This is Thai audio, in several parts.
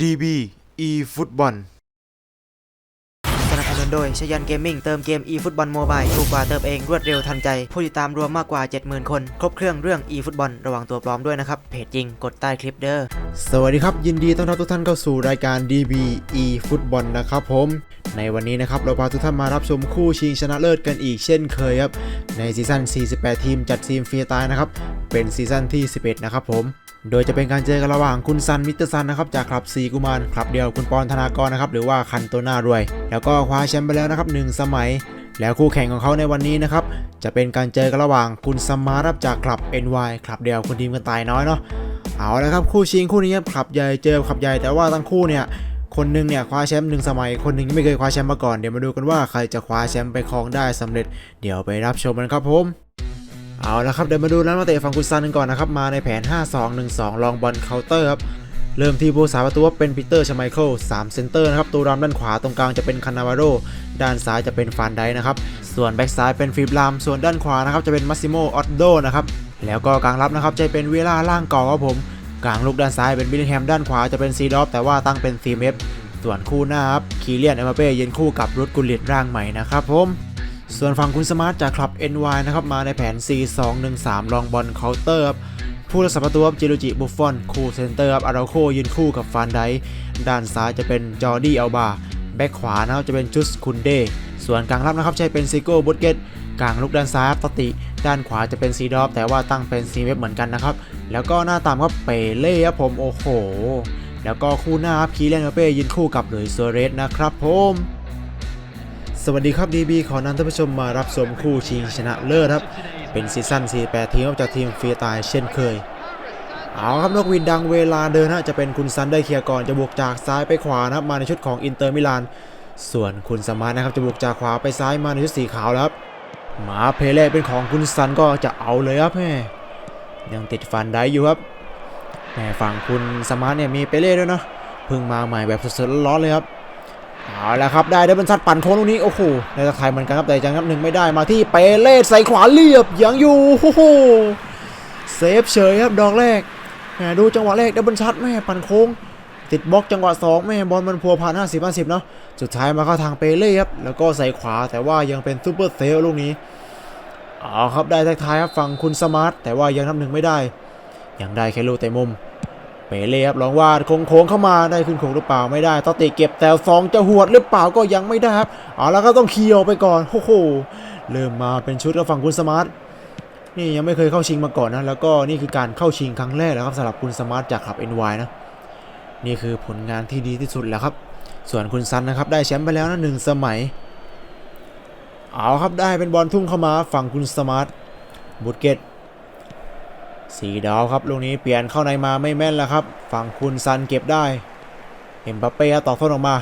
DB e ฟุตบอลสนับสนุนโดยชยันเกมมิ่งเติมเกม e ฟุตบอลโมบายถูกกว่าเติมเองรวดเร็วทันใจ ผู้ติดตามรวมมากกว่า 70,000 คน ครบเครื่องเรื่อง e ฟุตบอลระวังตัวปลอมด้วยนะครับ เพจจริงกดใต้คลิปเด้อ สวัสดีครับ ยินดีต้อนรับทุกท่านเข้าสู่รายการ DB e ฟุตบอลนะครับผม ในวันนี้นะครับ เราพาทุกท่านมารับชมคู่ชิงชนะเลิศกันอีกเช่นเคยครับ ในซีซั่น 48 ทีมจัดทีมฟรีสไตล์นะครับ เป็นซีซั่นที่ 11 นะครับผม โดยจะเป็นการเจอกันระหว่างคุณซันมิสเตอร์ซันนะครับจากคลับซีกุมารคลับเดียวคุณปอนธนากรนะครับหรือว่าคันโตนาด้วย แล้วก็คว้าแชมป์ไปแล้วนะครับหนึ่งสมัย แล้วคู่แข่งของเขาในวันนี้นะครับจะเป็นการเจอกันระหว่างคุณสมาร์ทครับจากคลับ NY คลับเดียวคุณทีมกันตายน้อยเนาะเอาละครับคู่ชิงคู่นี้ครับขับใหญ่เจอขับใหญ่แต่ว่าทั้งคู่เนี่ยคนหนึงเนี่ยคว้าแชมป์หนึ่งสมัย คนหนึ่งยังไม่เคยคว้าแชมป์มาก่อน เดี๋ยวมาดูกันว่าใครจะคว้าแชมป์ไปครองได้สำเร็จ เดี๋ยวไปรับชมกันครับผม เอาละครับเดี๋ยวมาดูแล้วมาเตะฝั่งคุณซันกันก่อนนะครับ มาในแผน 5-2-1-2 ลองบอลเคาน์เตอร์ครับ เริ่มที่ผู้สาประตูเป็นปีเตอร์ชไมเคิล3เซนเตอร์นะครับ ตัวรำด้านขวาตรงกลางจะเป็นคานาวาโรด้านซ้ายจะเป็นฟานไดนะครับ ส่วนแบ็กซ้ายเป็นฟิบลาม ส่วนด้านขวานะครับจะเป็นมัสซิโมออตโดนะครับ แล้วก็กลางรับนะครับจะเป็นเวล่าล่างก่อครับผม กลางลูกด้านซ้ายเป็นบิลแฮมด้านขวาจะเป็นซีดอฟแต่ว่าตั้งเป็นซีเมฟส่วนคู่หน้าครับคีเลียนเอมบัปเป้ยืนคู่กับรุดกุลิตร่างใหม่นะครับผม ส่วนฝั่งคุณสมาร์ทจากคลับ NY นะครับมาในแผน 4-2-1-3 ลองบอลเคาน์เตอร์ผู้รักษาประตูจิโรจิบุฟฟอนคู่เซนเตอร์ครับอาราโคยืนคู่กับฟานไดด้านซ้ายจะเป็นจอร์ดี้อัลบาแบ็คขวานะครับจะเป็นจุสคุนเด ส่วนกลางรับนะครับใช้เป็นซิโก้บุตเกตกลางลูกด้านซ้ายตติ ด้านขวาจะเป็นซีดอฟแต่ว่าตั้งเป็นซีเวฟเหมือนกันนะครับ แล้วก็หน้าตามครับเปเล่ครับผมโอ้โห แล้วก็คู่หน้าครับคีเลนเป้ยืนคู่กับหลุยส์โซเรสนะครับผม สวัสดีครับ DB ขอนำท่านผู้ชมมารับชมคู่ชิงชนะเลิศครับ เป็นซีซั่น48 ทีมจากทีมฟรีตายเช่นเคย เอาครับนกวินดังเวลาเดินฮะจะเป็นคุณซันได้เคลียร์ก่อนจะบวกจากซ้ายไปขวานะครับมาในชุดของอินเตอร์มิลาน ส่วนคุณสมาร์ทนะครับจะบวกจากขวาไปซ้ายมาในชุดสีขาวแล้วครับหมาเพเล่เป็นของคุณซันก็จะเอาเลยครับแม่ยังติดฟันได้อยู่ครับแม่ฝั่งคุณสมาร์ทเนี่ยมีเปเล่ด้วยเนาะเพิ่งมาใหม่แบบสดๆร้อนเลยครับ เอาละครับได้ได้บรรทัดปั่นโค้งตรงนี้โอ้โหในตะไคร้เหมือนกันครับแต่จังครับหนึ่งไม่ได้มาที่เปเล่ใส่ขวาเรียบยังอยู่โอ้โหเซฟเฉยครับดอกแรกแหมดูจังหวะแรกได้บรรทัดแม่ปั่นโค้งติดบล็อกจังหวะสองแม่บอลมันพัวพันห้าสิบห้าสิบเนาะสุดท้ายมาเข้าทางเปเล่ครับแล้วก็ใส่ขวาแต่ว่ายังเป็นซูเปอร์เซฟลูกนี้เอาครับได้ท้ายครับฝั่งคุณสมาร์ทแต่ว่ายังทำหนึ่งไม่ได้ยังได้แค่ลูกแต่มุม เปเล่ครับลองวาดโค้งเข้ามาได้ขึ้นโค้งหรือเปล่าไม่ได้ตอติเก็บแต่ฟองจะหวดหรือเปล่าก็ยังไม่ได้ครับเอาแล้วก็ต้องเคียวไปก่อนโอ้โหเริ่มมาเป็นชุดกับฝั่งคุณสมาร์ทนี่ยังไม่เคยเข้าชิงมาก่อนนะแล้วก็นี่คือการเข้าชิงครั้งแรกแล้วครับสำหรับคุณสมาร์ทจากคลับ NY นะนี่คือผลงานที่ดีที่สุดแล้วครับ ส่วนคุณซันนะครับได้แชมป์ไปแล้วนะหนึ่งสมัย เอาครับได้เป็นบอลทุ่งเข้ามาฝั่งคุณสมาร์ทบุตเกต สีดาวครับลูกนี้เปลี่ยนเข้าในมาไม่แม่นแล้วครับ ฝั่งคุณซันเก็บได้เอ็มบัปเป้ต่อส้นออกมา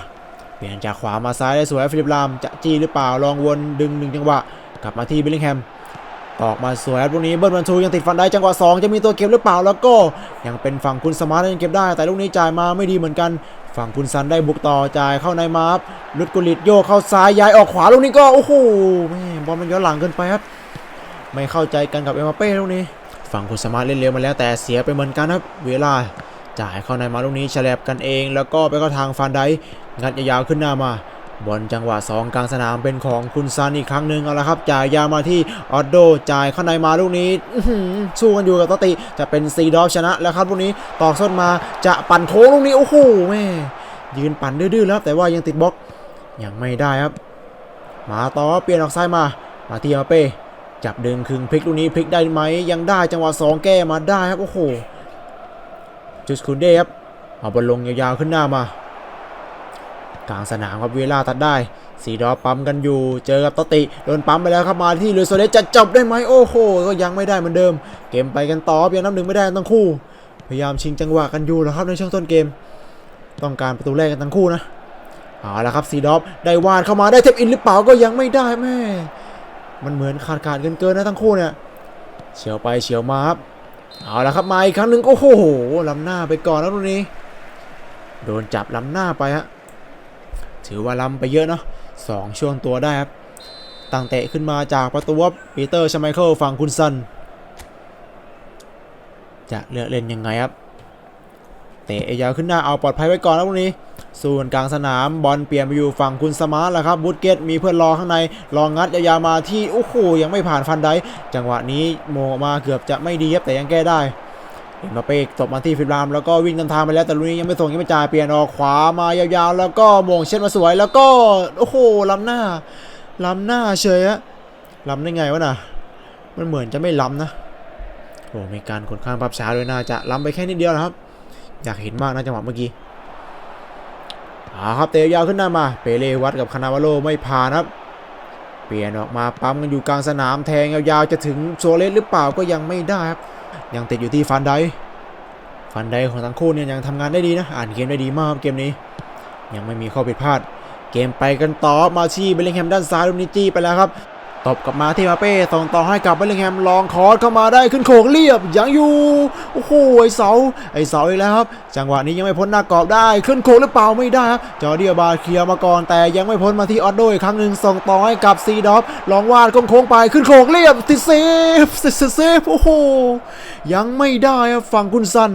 เปลี่ยนจากขวามาซ้ายได้สวยฟิลิปลามจะจี้หรือเปล่าลองวนดึงหนึ่งจังหวะกลับมาที่บิลลิงแฮมออกมาสวยครับลูกนี้เบิร์ดบันทูยังติดฟันได้จังหวะ2 จะมีตัวเก็บหรือเปล่าแล้วก็ยังเป็นฝั่งคุณสมาร์ทยังเก็บได้ แต่ลูกนี้จ่ายมาไม่ดีเหมือนกัน ฝั่งคุณซันได้บุกต่อจ่ายเข้าในมาครับลุดกุลิตโยกเข้าซ้ายย้ายออกขวาลูกนี้ก็โอ้โหแม่บอลมันย้อนหลังเกินไปครับ ไม่เข้าใจกันกับเอ็มบัปเป้ลูกนี้ ฝั่งคุณสมาร์ทเล่นเร็วมาแล้วแต่เสียไปเหมือนกันครับ เวลาจ่ายเข้าในมาลูกนี้ฉลบกันเอง แล้วก็ไปเข้าทางฟันไดงัดยาวๆขึ้นหน้ามาบอลจังหวะ 2 กลางสนามเป็นของคุณซันอีกครั้งหนึ่งเอาละครับ จ่ายยาวมาที่ออดโดจ่ายเข้าในมาลูกนี้สู้กันอยู่กับตติจะเป็นซีดอฟชนะแล้วครับลูกนี้ตอกส้นมาจะปั่นโค้งลูกนี้โอ้โหแม่ยืนปั่นดื้อๆแล้วแต่ว่ายังติดบล็อกยังไม่ได้ครับ มาต่อเปลี่ยนออกซ้ายมา มาที่อาเป้ จับดึงคึงพลิกลูกนี้พลิกได้ไหมยังได้จังหวะ2แก้มาได้ครับโอ้โหจุสคุนเดครับเอาบอลลงยาวๆขึ้นหน้ามากลางสนามครับเวลาตัดได้สีดอปั๊มกันอยู่เจอกับตติโดนปั๊มไปแล้วครับมาที่ลุยโซเลสจะจบได้ไหมโอ้โหก็ยังไม่ได้เหมือนเดิม เกมไปกันต่อยังน้ำหนึ่งไม่ได้ทั้งคู่ พยายามชิงจังหวะกันอยู่แล้วครับในช่วงต้นเกม ต้องการประตูแรกกันทั้งคู่นะเอาละครับซีดอฟได้วาดเข้ามาได้เทปอินหรือเปล่าก็ยังไม่ได้แม่ มันเหมือนขาดขาดเกินเกินนะทั้งคู่เนี่ยเฉียวไปเฉียวมาครับเอาละครับมาอีกครั้งหนึ่งโอ้โหล้ำหน้าไปก่อนแล้วตรงนี้ โดนจับล้ำหน้าไปฮะถือว่าล้ำไปเยอะเนาะสองช่วงตัวได้ครับตั้งเตะขึ้นมาจากประตูวปีเตอร์ชไมเคิลฝั่งคุณซันจะเลือกเล่นยังไงครับเตะยาวขึ้นหน้าเอาปลอดภัยไว้ก่อนแล้วตรงนี้ ส่วนกลางสนามบอลเปลี่ยนไปอยู่ฝั่งคุณสมาร์ทแล้วครับบูตเกตมีเพื่อนรอข้างในรองงัดยาวๆมาที่โอ้โหยังไม่ผ่านฟันไดจังหวะนี้โมมาเกือบจะไม่ดีครับแต่ยังแก้ได้เอ็มบัปเป้ตบมาที่ฟิลรามแล้วก็วิ่งนำทางไปแล้วแต่ลูกนี้ยังไม่ส่งยังไม่จ่ายเปลี่ยนออกขวามายาวๆ แล้วก็โมงเช็ดมาสวย แล้วก็โอ้โหล้ำหน้าล้ำหน้าเฉยอะล้ำได้ไงวะน่ะ มันเหมือนจะไม่ล้ำนะโอ้มีการกดข้างภาพช้าด้วยน่าจะล้ำไปแค่นิดเดียวนะครับ อยากเห็นมากนะจังหวะเมื่อกี้ อาครับเตะยาวขึ้นหน้ามา เปเรวัดกับคานาวาโลไม่ผ่านครับ เปลี่ยนออกมาปั๊มกันอยู่กลางสนามแทงยาวๆจะถึงโซเลสหรือเปล่าก็ยังไม่ได้ครับ ยังติดอยู่ที่ฟันไดฟันไดของทั้งคู่เนี่ยยังทำงานได้ดีนะ อ่านเกมได้ดีมากเกมนี้ ยังไม่มีข้อผิดพลาด เกมไปกันต่อมาที่เบลลิงแฮมด้านซ้ายลูกนิจี้ไปแล้วครับ ตบกลับมาที่มาเป้ส่งต่อให้กับเบลลิงแฮมลองคอร์สเข้ามาได้ขึ้นโขงเรียบยังอยู่โอ้โหไอเสาไอเสาอีกแล้วครับจังหวะนี้ยังไม่พ้นหน้ากรอบได้ขึ้นโขงหรือเปล่าไม่ได้ครับจอเดียบาเคลียร์มาก่อนแต่ยังไม่พ้นมาที่ออดโดอีกครั้งหนึ่งส่งต่อให้กับซีดอฟลองวาดโค้งไปขึ้นโขงเรียบติดเซฟเซฟเซฟโอ้โหยังไม่ได้ครับฝั่งคุณซัน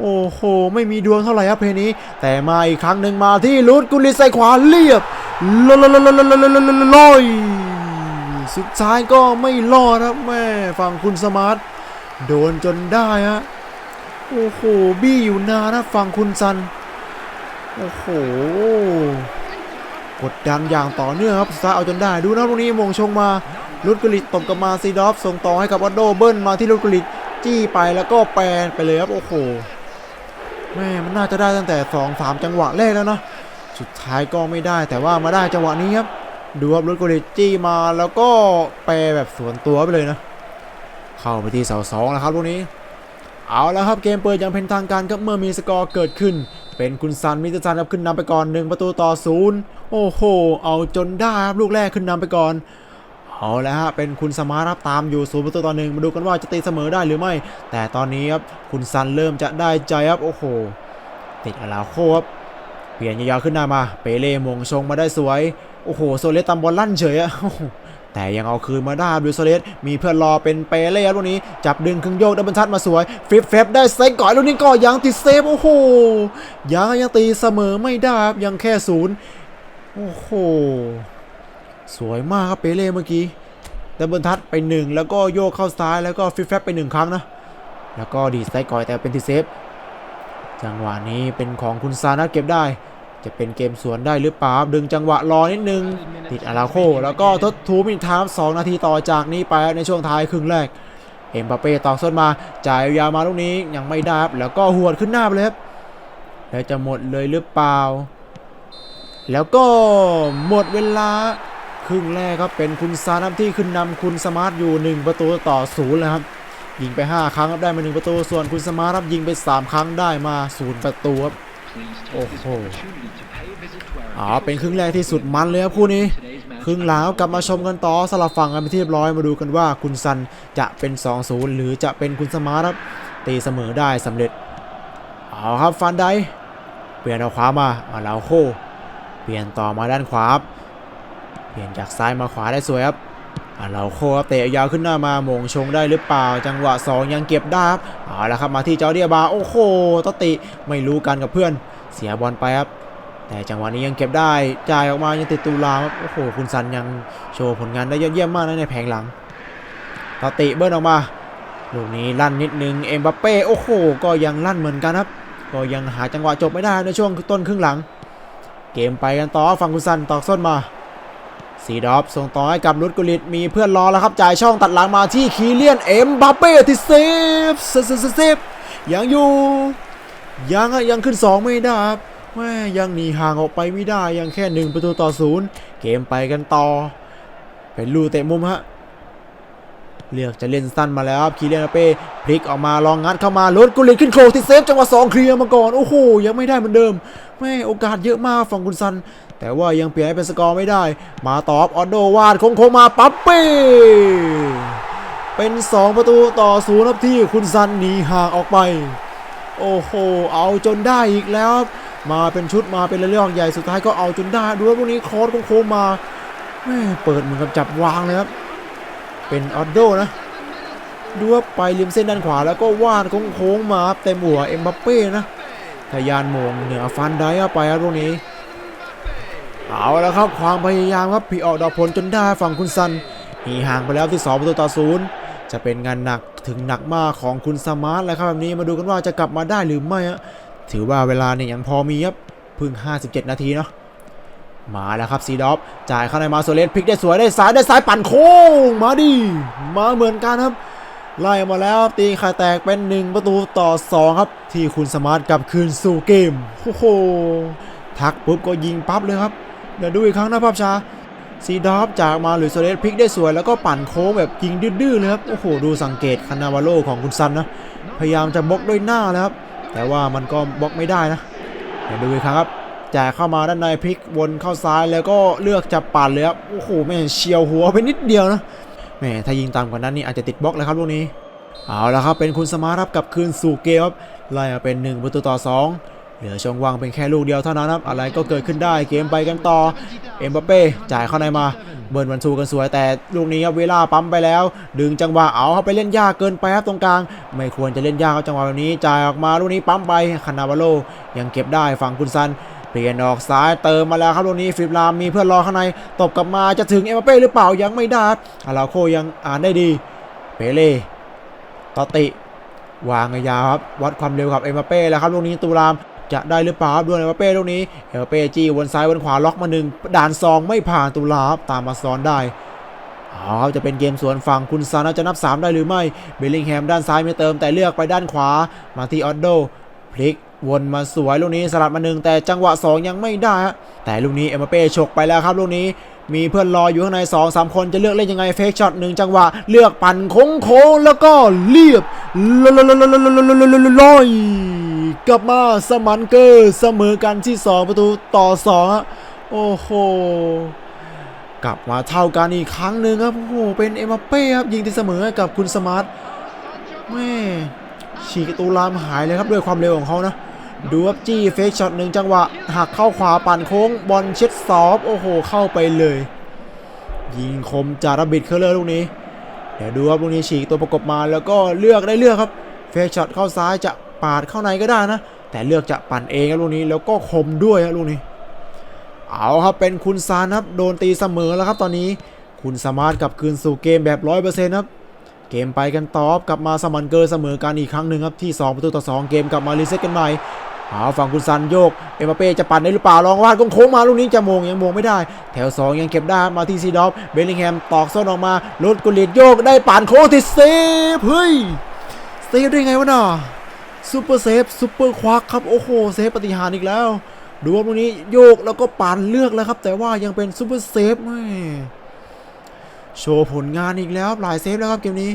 โอ้โห ไม่มีดวงเท่าไหร่ครับเพลงนี้ แต่มาอีกครั้งหนึ่งมาที่ลุดกุลิใส่ขวาเรียบลอย สุดท้ายก็ไม่รอดครับแม่ฝั่งคุณสมาร์ทโดนจนได้ฮะโอ้โหบี้อยู่นานนะฝั่งคุณซันโอ้โหกดดันอย่างต่อเนื่องครับสุดท้ายเอาจนได้ดูนะตรงนี้มงชงมาลุดกลิตตบกลับมาซีดอฟส่งต่อให้กับวัดโดเบิ้ลมาที่ลุดกลิจี้ไปแล้วก็แปลนไปเลยครับโอ้โหแม่มันน่าจะได้ตั้งแต่2อสามจังหวะแรกแล้วนะสุดท้ายก็ไม่ได้แต่ว่ามาได้จังหวะนี้ครับ ดูครับรถโกลิจี้มาแล้วก็แปรแบบสวนตัวไปเลยนะ เข้าไปที่เสาสองแล้วครับลูกนี้ เอาแล้วครับเกมเปิดอย่างเป็นทางการครับเมื่อมีสกอร์เกิดขึ้น เป็นคุณซันมิสซันครับขึ้นนำไปก่อน 1 ประตูต่อศูนย์โอ้โห เอาจนได้ครับลูกแรกขึ้นนำไปก่อนเอาแล้วฮะ เป็นคุณสมาร์ครับตามอยู่ศูนย์ประตูต่อหนึ่งมาดูกันว่าจะตีเสมอได้หรือไม่ แต่ตอนนี้ครับ คุณซันเริ่มจะได้ใจครับ โอ้โห ติดอาลาโคครับ เปลี่ยนยาวๆขึ้นหน้ามา เปเล่มงชงมาได้สวย โอ้โหโซเลสตามบอลลั่นเฉยอะแต่ยังเอาคืนมาได้ดูโซเลสมีเพื่อนรอเป็นเปเล่ลูกนี้ จับดึงครึ่งโยกดับเบิลทัดมาสวยฟิปเฟบได้เซงก่อนลูกนี้ก็ยังติดเซฟโอ้โหยังยังตีเสมอไม่ได้ยังแค่ศูนย์โอ้โหสวยมากครับเปเล่เมื่อกี้ดับเบิลทัดไปหนึ่งแล้วก็โยกเข้าซ้ายแล้วก็ฟิปเฟบไปหนึ่งครั้งนะแล้วก็ดีไซก่อยแต่เป็นติดเซฟจังหวะนี้เป็นของคุณซานะเก็บได้ จะเป็นเกมสวนได้หรือเปล่าดึงจังหวะรอนิดนึง ติดอาราโค แล้วก็ทดทูมินทามสองนาทีต่อจากนี้ไปในช่วงท้ายครึ่งแรก เอ็มบัปเป้ตอกส้นมา จ่ายยาวมาลูกนี้ยังไม่ได้ครับแล้วก็หวดขึ้นหน้าไปเลยครับแล้วจะหมดเลยหรือเปล่า แล้วก็หมดเวลาครึ่งแรกครับเป็นคุณซานัมที่ขึ้นนำคุณสมาร์ทอยู่ 1 ประตูต่อศูนย์เลยครับยิงไป 5 ครั้งครับได้มา 1 ประตู ส่วนคุณสมาร์ทครับยิงไป 3 ครั้งได้มา 0 ประตูครับ โอ้โหอ๋อเป็นครึ่งแรกที่สุดมันเลยครับคู่นี้ ครึ่งหลังกลับมาชมกันต่อสลับฝั่งกันไปที่เรียบร้อยมาดูกันว่าคุณซันจะเป็น 2-0 หรือจะเป็นคุณสมาร์ทครับตีเสมอได้สำเร็จเอาครับฟันไดเปลี่ยนเอาขวามาอาลาวโค เปลี่ยนต่อมาด้านขวาเปลี่ยนจากซ้ายมาขวาได้สวยครับ อาลาโคเตะยาวขึ้นหน้ามามงชงได้หรือเปล่า จังหวะ 2 ยังเก็บได้ครับเอาละครับมาที่เจ้าเดียบาโอ้โหตติไม่รู้กันกับเพื่อน เสียบอลไปครับแต่จังหวะนี้ยังเก็บได้จ่ายออกมายังติดตุลาครับโอ้โหคุณซันยังโชว์ผลงานได้ยอดเยี่ยมมากนะในแผงหลังตติเบิ้ลออกมาลูกนี้ลั่นนิดนึงเอ็มบัปเป้โอ้โหก็ยังลั่นเหมือนกันครับ ก็ยังหาจังหวะจบไม่ได้ในช่วงต้นครึ่งหลัง เกมไปกันต่อฝั่งคุณซันตอกส้นมา สีดอฟส่งต่อให้กับลุดกุลิตมีเพื่อนรอแล้วครับจ่ายช่องตัดหลังมาที่คีเลียนเอ็มบัปเป้ที่เซฟเซฟเซฟเซฟยังอยู่ยังอะยังขึ้น 2 ไม่ได้ครับแม่ยังหนีห่างออกไปไม่ได้ยังแค่หนึ่งประตูต่อศูนย์เกมไปกันต่อ เป็นลูเตะมุมฮะเลือกจะเล่นสั้นมาแล้วครับคีเลียนเป้พลิกออกมาลองงัดเข้ามาลดกุลิตขึ้นโครที่เซฟจังหวะสองเคลียร์มาก่อนโอ้โหยังไม่ได้เหมือนเดิมแม่โอกาสเยอะมากฝั่งคุณซัน แต่ว่ายังเปลี่ยนให้เป็นสกอร์ไม่ได้ มาตอบออโดวาดโค้งมาปั๊บเป้เป็น 2 ประตูต่อศูนย์ครับที่คุณซันหนีห่างออกไป โอ้โห เอาจนได้อีกแล้วมาเป็นชุดมาเป็นเรื่องใหญ่สุดท้ายก็เอาจนได้ดูว่าพวกนี้คอร์สโค้งมาแม่เปิดเหมือนกับจับวางเลยครับ เป็นออโดนะดูว่าไปริมเส้นด้านขวาแล้วก็วาดโค้งมาเต็มหัวเอ็มบัปเป้นะทะยานโมงเหนือฟันได้เข้าไปครับตรงนี้ เอาแล้วครับความพยายามครับพี่ออกดอกผลจนได้ฝั่งคุณซันหีห่างไปแล้วที่2ประตูต่อศูนย์จะเป็นงานหนักถึงหนักมากของคุณสมาร์ทแล้วครับแบบนี้มาดูกันว่าจะกลับมาได้หรือไม่ฮะถือว่าเวลาเนี่ยยังพอมีครับเพิ่ง 57 นาทีเนาะมาแล้วครับซีดอฟจ่ายเข้าในมาโซเลสพลิกได้สวยได้ซ้ายได้ซ้ายปั่นโค้งมาดิมาเหมือนกันครับ ไล่มาแล้วตีไข่แตกเป็น 1 ประตูต่อ 2 ครับ ที่คุณสมาร์ทกลับคืนสู่เกมโอ้โหทักปุ๊บก็ยิงปั๊บเลยครับ เดี๋ยวดูอีกครั้งนะภาพช้าซีดอฟจากมาหรือโซเลสพลิกได้สวยแล้วก็ปั่นโค้งแบบยิงดื้อๆเลยครับ โอ้โห ดูสังเกตคานาวาโลของคุณซันนะ พยายามจะบล็อกด้วยหน้าแล้วครับ แต่ว่ามันก็บล็อกไม่ได้นะ เดี๋ยวดูอีกครั้งครับแจ่ายเข้ามาด้านในพลิกวนเข้าซ้ายแล้วก็เลือกจะปั่นเลยครับ โอ้โหแม่เฉียวหัวไปนิดเดียวนะแหมถ้ายิงตามกว่านั้นนี่อาจจะติดบล็อกเลยครับลูกนี้ เอาละครับเป็นคุณสมาร์ทครับกับคืนสู่เกมครับไล่มาเป็น 1 ประตูต่อ 2 เหลือช่องว่างเป็นแค่ลูกเดียวเท่านั้นครับอะไรก็เกิดขึ้นได้เกมไปกันต่อเอ็มบัปเป้จ่ายเข้าในมาเบิร์นวันซูกันสวยแต่ลูกนี้ครับเวลาปั๊มไปแล้ว ดึงจังหวะเอาเข้าไปเล่นยากเกินไปครับตรงกลาง ไม่ควรจะเล่นยากครับจังหวะแบบนี้จ่ายออกมาลูกนี้ปั๊มไปคานาวาโลยังเก็บได้ฝั่งคุณซันเปลี่ยนออกซ้ายเติมมาแล้วครับลูกนี้ฟิปลามมีเพื่อนรอข้างในตบกลับมาจะถึงเอ็มบัปเป้หรือเปล่ายังไม่ได้ครับอาราโคยังอ่านได้ดีเปเล่ตติวางยาวครับวัดความเร็วกับเอ็มบัปเป้แล้วครับลูกนี้ตูราม จะได้หรือเปล่าด้วยเอ็มบัปเป้ลูกนี้เอ็มเป้จี้วนซ้ายวนขวาล็อกมาหนึ่งด่านซองไม่ผ่านตุลาบตามมาซ้อนได้เอาครับจะเป็นเกมสวนฝั่งคุณซานาจะนับ 3 ได้หรือไม่ เบลลิงแฮมด้านซ้ายไม่เติมแต่เลือกไปด้านขวา มาที่ออดโด พลิกวนมาสวยลูกนี้สลัดมาหนึ่งแต่จังหวะ 2 ยังไม่ได้ แต่ลูกนี้เอ็มเป้ฉกไปแล้วครับลูกนี้ มีเพื่อนรออยู่ข้างใน2อสคนจะเลือกเล่นยังไงเฟกช็อตหนึ่งจังหวะ เลือกปั่นโค้งโค้งแล้วก็เรียบลอยกลับมาสมันเกอร์เสมอกันที่ 2 ประตูต่อ2โอ้โหกลับมาเท่ากันอีกครั้งหนึ่งครับโอ้โหเป็นเอ็มบัปเป้ครับยิงที่เสมอกับคุณสมาร์ทแม่ฉีกตูรามหายเลยครับด้วยความเร็วของเขานะ ดูครับจี้เฟกช็อตหนึ่งจังหวะหักเข้าขวาปั่นโค้งบอลเช็ดซอฟโอ้โห เข้าไปเลย ยิงคมจาระบิดเคอร์เลอร์ลูกนี้ เดี๋ยวดูครับลูกนี้ฉีกตัวประกบมาแล้วก็เลือกได้เลือกครับ เฟกช็อตเข้าซ้ายจะปาดเข้าในก็ได้นะ แต่เลือกจะปั่นเองครับลูกนี้แล้วก็คมด้วยครับลูกนี้ เอาครับเป็นคุณซานครับโดนตีเสมอแล้วครับตอนนี้คุณสมาร์ทกลับคืนสู่เกมแบบร้อยเปอร์เซ็นต์ครับเกมไปกันต่อกลับมาสมันเกอร์เสมอกันอีกครั้งหนึ่งครับที่ 2 ประตูต่อ 2 เกมกลับมารีเซ็ตกันใหม่ เอาฝั่งคุณซันโยก เอ็มบัปเป้จะปั่นได้หรือเปล่าลองวาดโค้งมาลูกนี้จะมงยังมงไม่ได้ แถว 2 ยังเก็บได้มาที่ซีดอฟเบลลิงแฮมตอกส้นออกมาลดกุลิตโยกได้ปั่นโค้งที่เซฟเฮ้ยเซฟได้ไงวะน่ะซูเปอร์เซฟซูเปอร์ควักครับโอ้โหเซฟปฏิหารอีกแล้ว ดูว่าลูกนี้โยกแล้วก็ปั่นเลือกแล้วครับ แต่ว่ายังเป็นซูเปอร์เซฟแม่โชว์ผลงานอีกแล้วหลายเซฟแล้วครับเกมนี้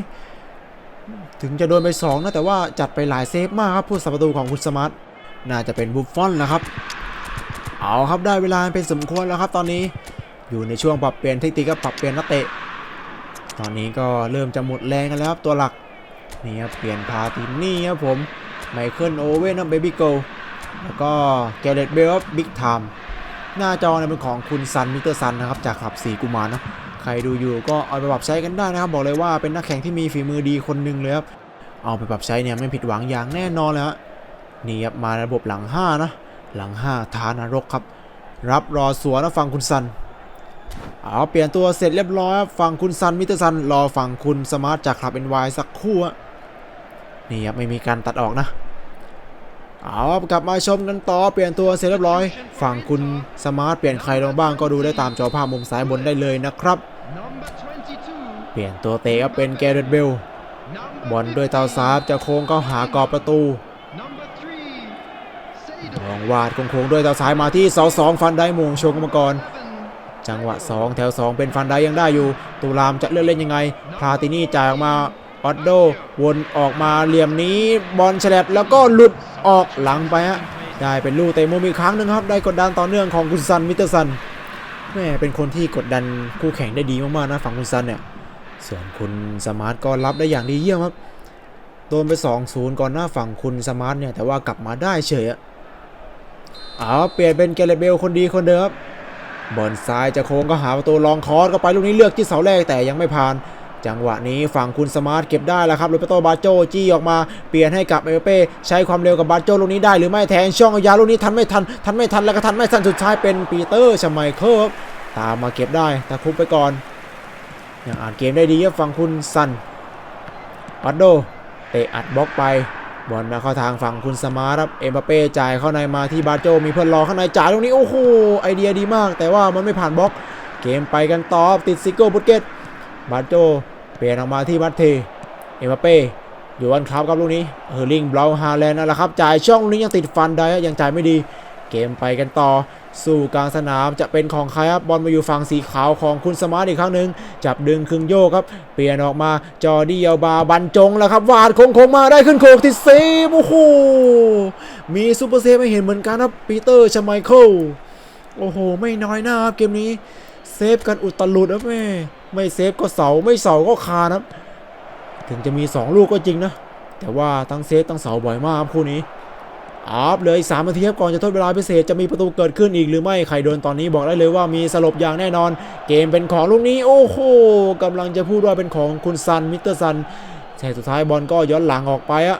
ถึงจะโดนไป 2 นะ แต่ว่าจัดไปหลายเซฟมากครับผู้สัประตูของคุณสมาร์ท น่าจะเป็นบุฟฟอนนะครับ เอาครับได้เวลาเป็นสมควรแล้วครับ ตอนนี้อยู่ในช่วงปรับเปลี่ยนเทคนิคกับปรับเปลี่ยนนักเตะ ตอนนี้ก็เริ่มจะหมดแรงกันแล้วครับตัวหลักนี่ครับเปลี่ยนพาตินี่ครับผมไมเคิลโอเว่นนะเบบี้โกแล้วก็แกเรตเบลบิ๊กไทม์หน้าจอเนี่ยเป็นของคุณซันมิเตอร์ซันนะครับจากขับสีกุมารนะใครดูอยู่ก็เอาไปปรับใช้กันได้นะครับ บอกเลยว่าเป็นนักแข่งที่มีฝีมือดีคนหนึ่งเลยครับเอาไปปรับใช้เนี่ยไม่ผิดหวังอย่างแน่นอนเลยฮะ นี่ครับมาระบบหลัง 5 นะ หลัง5ทานรกครับ รับรอสวนนะฟังคุณซัน เอาเปลี่ยนตัวเสร็จเรียบร้อยฟังคุณซันมิเตอร์ซันรอฟังคุณสมาร์ทจากคลับเอ็นวสักครู่นี่ครับไม่มีการตัดออกนะเอากลับมาชมกันต่อเปลี่ยนตัวเสร็จเรียบร้อย ฝั่งคุณสมาร์ทเปลี่ยนใครลงบ้างก็ดูได้ตามจอภาพมุมซ้ายบนได้เลยนะครับ เปลี่ยนตัวเตะเป็นแกเรตเบลบอลด้วยเท้าซ้ายจะโค้งเข้าหากรอบประตู วาดโค้งๆด้วยเท้าซ้ายมาที่เสาสองฟันได้มงชงมาก่อนจังหวะ 2 แถว 2 เป็นฟันได้ยังได้อยู่ ตูรามจะเลือกเล่นยังไงพาตินี่จ่ายออกมาออดโดวนออกมาเหลี่ยมนี้บอลฉลับแล้วก็หลุดออกหลังไปฮะได้เป็นลูกเตะมุมอีกครั้งหนึ่งครับได้กดดันต่อเนื่องของคุณซันมิเตอร์ซันแม่เป็นคนที่กดดันคู่แข่งได้ดีมากๆนะฝั่งคุณซันเนี่ยส่วนคุณสมาร์ทก็รับได้อย่างดีเยี่ยมครับโดนไป 2-0 ก่อนหน้าฝั่งคุณสมาร์ทเนี่ยแต่ว่ากลับมาได้เฉยอะ เอาเปลี่ยนเป็นเกเรตเบลคนดีคนเดิมบอลซ้ายจะโค้งก็หาประตูลองคอร์สก็ไปลูกนี้เลือกที่เสาแรกแต่ยังไม่ผ่าน จังหวะนี้ฝั่งคุณสมาร์ทเก็บได้แล้วครับโรเบโตบาโจจี้ออกมาเปลี่ยนให้กับเอเปเป้ใช้ความเร็วกับบาโจลูกนี้ได้หรือไม่แทงช่องยาลูกนี้ทันไม่ทัน ทันไม่ทันแล้วก็ทันไม่ทันสุดท้ายเป็นปีเตอร์ชไมเคิลครับตามมาเก็บได้ตะคุบไปก่อนยังอ่านเกมได้ดีครับฝั่งคุณซันปัดโดเตะอัดบล็อกไป บอลมาเข้าทางฝั่งคุณสมาร์ทครับเอ็มบาเป้จ่ายเข้าในมาที่บาโจมีเพื่อนรอข้างในจ่ายตรงนี้โอ้โหไอเดียดีมาก แต่ว่ามันไม่ผ่านบล็อก เกมไปกันต่อติดซิโก้บุตเกตบาโจเปลี่ยนออกมาที่มัตเทเอ็มบาเป้อยู่วันครับครับลูกนี้เฮอร์ลิงบราวน์ฮาแลนด์นั่นแหละครับจ่ายช่องลูกนี้ยังติดฟันได้ยังจ่ายไม่ดี เกมไปกันต่อ สู่กลางสนามจะเป็นของใครครับบอลมาอยู่ฝั่งสีขาวของคุณสมาร์ทอีกครั้งหนึ่งจับดึงคึงโยกครับ เปลี่ยนออกมาจอร์ดี้เอลบาบรรจงแล้วครับวาดโค้งมาได้ขึ้นโคกติดเซฟโอ้โหมีซูเปอร์เซฟให้เห็นเหมือนกันครับปีเตอร์ชไมเคิลโอ้โห ไม่น้อยหน้าครับเกมนี้เซฟกันอุตลุดครับแม่ไม่เซฟก็เสาไม่เสาก็คานครับ ถึงจะมี 2 ลูกก็จริงนะ แต่ว่าทั้งเซฟทั้งเสาบ่อยมากครับคู่นี้ อาบเลย3นาทีครับก่อนจะทดเวลาพิเศษจะมีประตูเกิดขึ้นอีกหรือไม่ใครโดนตอนนี้บอกได้เลยว่ามีสลบอย่างแน่นอน เกมเป็นของลูกนี้ โอ้โหกำลังจะพูดว่าเป็นของคุณซันมิสเตอร์ซันแต่สุดท้ายบอลก็ย้อนหลังออกไปอะ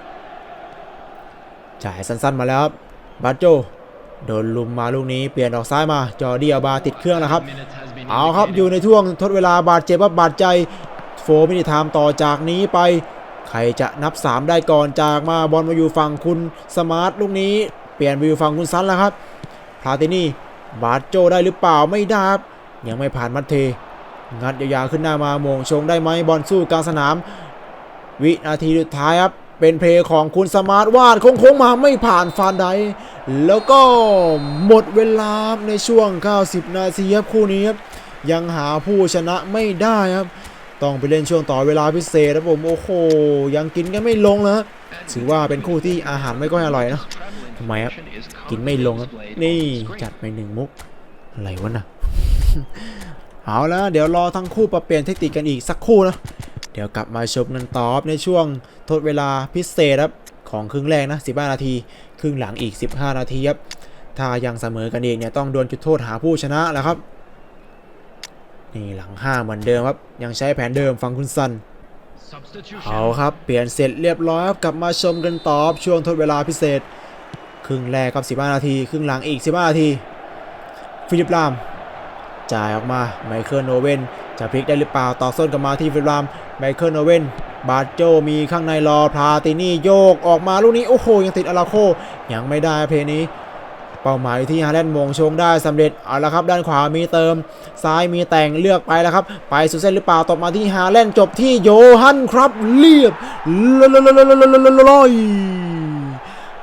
จ่ายสั้นๆมาแล้วครับบาโจโดนลุมมาลูกนี้เปลี่ยนออกซ้ายมา จอร์เดียบาติดเครื่องแล้วครับ เอาครับอยู่ในช่วงทดเวลาบาดเจ็บว่าบาดใจโฟมินิทามต่อจากนี้ไป ใครจะนับ 3 ได้ก่อนจากมาบอลมาอยู่ฝั่งคุณสมาร์ทลูกนี้ เปลี่ยนไปอยู่ฝั่งคุณซันแล้วครับพาตินี่บาดโจได้หรือเปล่าไม่ได้ครับยังไม่ผ่านมัตเท งัดยาวๆขึ้นหน้ามาโมงชงได้ไหมบอลสู้กลางสนาม วินาทีสุดท้ายครับเป็นเพลย์ของคุณสมาร์ทวาดโค้งๆมาไม่ผ่านฟานไดแล้วก็หมดเวลาในช่วง 90 นาทีครับคู่นี้ครับยังหาผู้ชนะไม่ได้ครับ ต้องไปเล่นช่วงต่อเวลาพิเศษครับผมโอ้โหยังกินกันไม่ลงนะถือว่าเป็นคู่ที่อาหารไม่ก็อร่อยนะทำไมครับกินไม่ลงครับนี่จัดไปหนึ่งมุกอะไรวะน่ะเอาแล้วเดี๋ยวรอทั้งคู่ปรับเปลี่ยนเทคนิคกันอีกสักคู่นะเดี๋ยวกลับมาชมกันต่อในช่วงทดเวลาพิเศษครับของครึ่งแรกนะ 15 นาที ครึ่งหลังอีก 15 นาทีครับ ถ้ายังเสมอกันเองเนี่ยต้องดวลจุดโทษหาผู้ชนะแล้วครับ นี่หลัง5เหมือนเดิมครับ ยังใช้แผนเดิมฟังคุณซันเอาครับ เปลี่ยนเสร็จเรียบร้อยครับกลับมาชมกันต่อครับช่วงทดเวลาพิเศษ ครึ่งแรกครับ 15 นาที ครึ่งหลังอีก 15 นาที ฟิลิปลาม จ่ายออกมาไมเคิลโอเว่นจะพลิกได้หรือเปล่าต่อส้นกลับมาที่ฟิลิปลามไมเคิลโอเว่นบาโจมีข้างในรอพาตินี่โยกออกมาลูกนี้ โอ้โห ยังติดอาราโคยังไม่ได้เพลย์นี้ เป้าหมายที่ฮาแลนด์มงชงได้สำเร็จเอาละครับด้านขวามีเติม ซ้ายมีแต่งเลือกไปแล้วครับ ไปสุดเส้นหรือเปล่าตบมาที่ฮาแลนด์จบที่โยฮันครับเรียบร้อย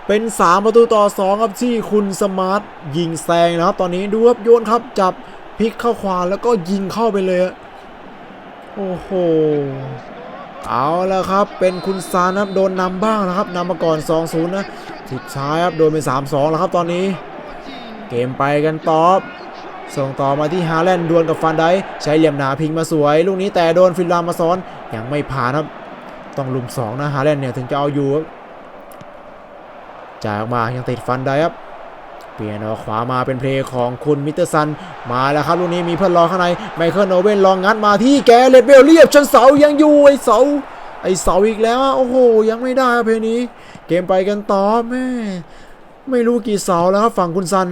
เป็น 3 ประตูต่อ 2 ครับที่คุณสมาร์ทยิงแซงนะครับ ตอนนี้ดูครับโยนครับจับพลิกเข้าขวาแล้วก็ยิงเข้าไปเลยโอ้โหเอาแล้วครับ เป็นคุณซานครับโดนนำบ้างนะครับนำมาก่อน 2-0 นะสุดท้ายครับโดนเป็น 3-2 แล้วครับตอนนี้ เกมไปกันต่อส่งต่อมาที่ฮาแลนด์ดวลกับฟันไดใช้เหลี่ยมหนาพิงมาสวย ลูกนี้แต่โดนฟิลลามาซ้อนยังไม่ผ่านครับ ต้องลุม2นะฮาแลนด์เนี่ยถึงจะเอาอยู่ครับจ่ายออกมายังติดฟันไดค์ครับเปลี่ยนออกขวามาเป็นเพลย์ของคุณมิสเตอร์ซัน มาแล้วครับลูกนี้มีเพื่อนรอข้างในไมเคิลโอเวนลองงัดมาที่แกเลตเบลเรียบชันเสายังอยู่ไอเสาไอเสาอีกแล้วโอ้โหยังไม่ได้ครับเพลย์นี้ เกมไปกันต่อแม่ไม่รู้กี่เสาแล้วครับฝั่งคุณซัน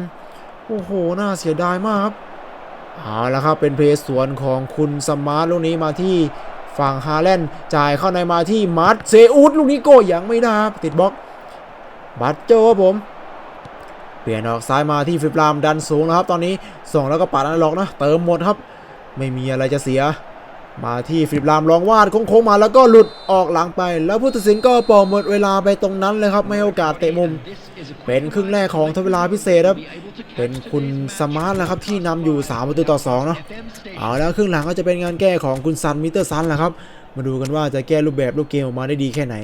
โอ้โห น่าเสียดายมากครับ เอาละครับ เป็นเพลย์สวนของคุณสมาร์ทลูกนี้มาที่ฝั่งฮาแลนด์จ่ายเข้าในมาที่มาร์ตเซอุสลูกนี้ก็ยังไม่ได้ครับติดบล็อกบัตเจอครับผม เปลี่ยนออกซ้ายมาที่ฟิบรามดันสูงนะครับ ตอนนี้ส่งแล้วก็ปัดอันล็อกนะ เติมหมดครับ ไม่มีอะไรจะเสีย มาที่ฟิบรามลองวาดโค้งๆมาแล้วก็หลุดออกหลังไป แล้วผู้ตัดสินก็ปล่อยหมดเวลาไปตรงนั้นเลยครับ ไม่ให้โอกาสเตะมุม เป็นครึ่งแรกของทดเวลาพิเศษครับ เป็นคุณสมาร์ทนะครับที่นำอยู่ 3 ประตูต่อ2เนาะเอาแล้วครึ่งหลังก็จะเป็นงานแก้ของคุณซันมิสเตอร์ซันแหละครับมาดูกันว่าจะแก้รูปแบบลูกเกมออกมาได้ดีแค่ไหน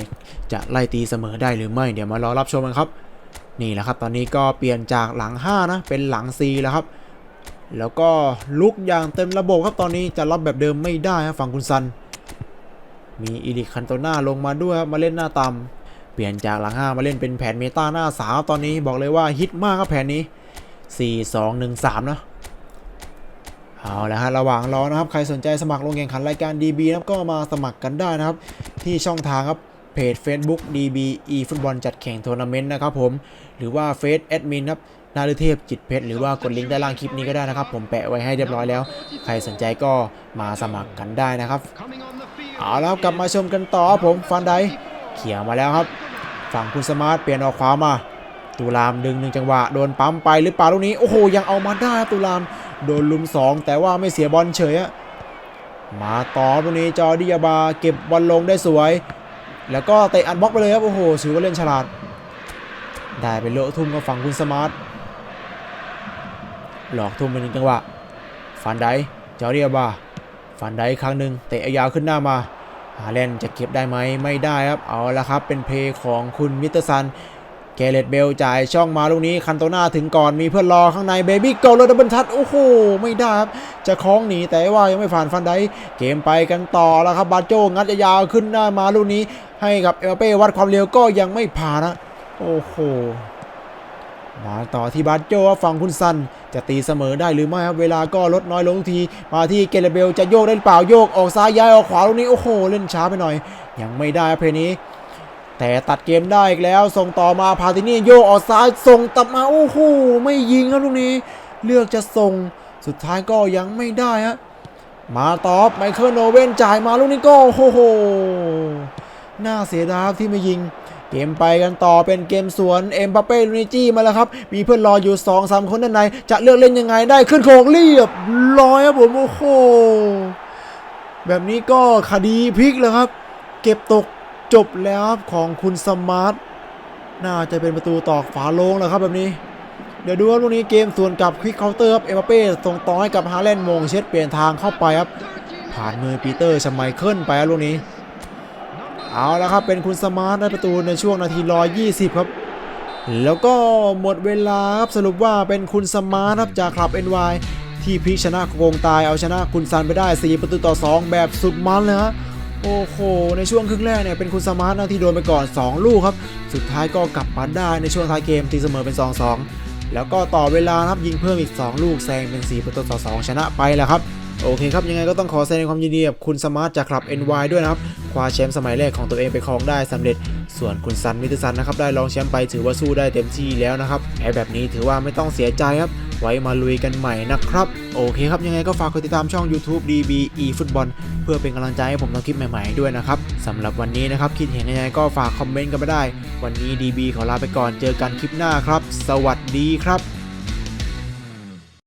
จะไล่ตีเสมอได้หรือไม่เดี๋ยวมารอรับชมกันครับ นี่แหละครับ ตอนนี้ก็เปลี่ยนจากหลัง 5 นะ เป็นหลัง 4 แล้วครับ แล้วก็ลุกอย่างเต็มระบบครับตอนนี้จะรับแบบเดิมไม่ได้ครับฝั่งคุณซัน มีอีริคันโตนาลงมาด้วยครับมาเล่นหน้าต่ำเปลี่ยนจากหลัง5มาเล่นเป็นแผนเมตาหน้าสาวตอนนี้บอกเลยว่าฮิตมากครับแผนนี้ 4 2 1 3 นะเอาละฮะระหว่างรอนะครับใครสนใจสมัครลงแข่งขันรายการ DB นะครับก็มาสมัครกันได้นะครับ ที่ช่องทางครับเพจ Facebook DB e ฟุตบอลจัดแข่งทัวร์นาเมนต์นะครับผมหรือว่าเฟซแอดมินครับ นาฤเทพจิตเพชรหรือว่ากดลิงก์ใต้ล่างคลิปนี้ก็ได้นะครับ ผมแปะไว้ให้เรียบร้อยแล้ว ใครสนใจก็มาสมัครกันได้นะครับ เอาแล้วกลับมาชมกันต่อผมฟันไดเขี่ยมาแล้วครับ ฝั่งคุณสมาร์ทเปลี่ยนออกขวามา ตุลามดึงหนึ่งจังหวะโดนปั๊มไปหรือเปล่าลูกนี้โอ้โหยังเอามาได้ครับตุลามโดนลุม 2 แต่ว่าไม่เสียบอลเฉยอะมาต่อตรงนี้จอร์ดิยาบาเก็บบอลลงได้สวย แล้วก็เตะอันบล็อกไปเลยครับโอ้โหถือว่าเล่นฉลาด ได้ไปเลอะทุ่มกับฝั่งคุณสมาร์ท หลอกทุ่มไปหนึ่งจังหวะฟันไดเจอร์ดิยบาฟันไดครั้งหนึ่งเตะยาวขึ้นหน้ามาฮาเลนจะเก็บได้ไหมไม่ได้ครับเอาละครับเป็นเพลย์ของคุณมิเตอร์ซันเกเรตเบลจ่ายช่องมาลูกนี้คันโตนาถึงก่อนมีเพื่อนรอข้างในเบบี้เกาเลยดับเบิลทัชโอ้โหไม่ได้ครับจะคล้องหนีแต่ว่ายังไม่ผ่านฟันไดเกมไปกันต่อแล้วครับบาโจงัดยาวขึ้นหน้ามาลูกนี้ ให้กับเอลเป้วัดความเร็วก็ยังไม่ผ่านนะโอ้โห มาต่อที่บาโจครับฝั่งคุณซัน จะตีเสมอได้หรือไม่ครับ เวลาก็ลดน้อยลงที มาที่เกเรเบลจะโยกได้หรือเปล่าโยกออกซ้ายย้ายออกขวาลูกนี้ โอ้โห เล่นช้าไปหน่อย ยังไม่ได้เพลนี้ แต่ตัดเกมได้อีกแล้ว ส่งต่อมาพาตินี่โยกออกซ้ายส่งตับมาโอ้โหไม่ยิงครับลูกนี้ เลือกจะส่งสุดท้ายก็ยังไม่ได้ฮะมาตอบไมเคิลโนเวนจ่ายมาลูกนี้ก็โอ้โหน่าเสียดายที่ไม่ยิง เกมไปกันต่อเป็นเกมสวนเอ็มบัปเป้ลูนิจี้มาแล้วครับ มีเพื่อนรออยู่2อสคนด้านใน จะเลือกเล่นยังไงได้ขึ้นโคกเรียบร้อยครับผมโอ้โหแบบนี้ก็คดีพลิกเลยครับ เก็บตกจบแล้วครับของคุณสมาร์ทน่าจะเป็นประตูตอกฝาโลงแล้วครับแบบนี้ เดี๋ยวดูว่าลูกนี้เกมส่วนกับควิกเคาน์เตอร์ครับเอ็มบัปเป้ส่งต่อให้กับฮาแลนด์มงเช็ดเปลี่ยนทางเข้าไปครับผ่านมือปีเตอร์ชไมเคิลไปครับลูกนี้ เอาแล้วครับเป็นคุณสมาร์ทได้ประตูในช่วงนาที120ครับ แล้วก็หมดเวลาครับสรุปว่าเป็นคุณสมาร์ทครับจากคลับ NY ที่พิชนะโกงตายเอาชนะคุณซันไปได้ 4 ประตูต่อ 2 แบบสุดมันเลยฮะโอ้โห ในช่วงครึ่งแรกเนี่ยเป็นคุณสมาร์ทนะที่โดนไปก่อน 2 ลูกครับ สุดท้ายก็กลับมาได้ในช่วงท้ายเกมตีเสมอเป็น 2-2 แล้วก็ต่อเวลาครับยิงเพิ่มอีก 2 ลูกแซงเป็น 4 ประตูต่อ 2 ชนะไปแล้วครับ โอเคครับ ยังไงก็ต้องขอแสดงความยินดีกับคุณสมาร์ทจากคลับ NY ด้วยนะครับ คว้าแชมป์สมัยแรกของตัวเองไปครองได้สำเร็จ ส่วนคุณซันมิตซันนะครับ ได้รองแชมป์ไปถือว่าสู้ได้เต็มที่แล้วนะครับแพ้แบบนี้ถือว่าไม่ต้องเสียใจครับ ไว้มาลุยกันใหม่นะครับ โอเคครับ ยังไงก็ฝากกดติดตามช่อง YouTube DBE ฟุตบอลเพื่อเป็นกำลังใจให้ผมทำคลิปใหม่ๆด้วยนะครับสำหรับวันนี้นะครับคิดเห็นยังไงก็ฝากคอมเมนต์กันมาได้ วันนี้ DB ขอลาไปก่อนเจอกันคลิปหน้าครับ สวัสดีครับ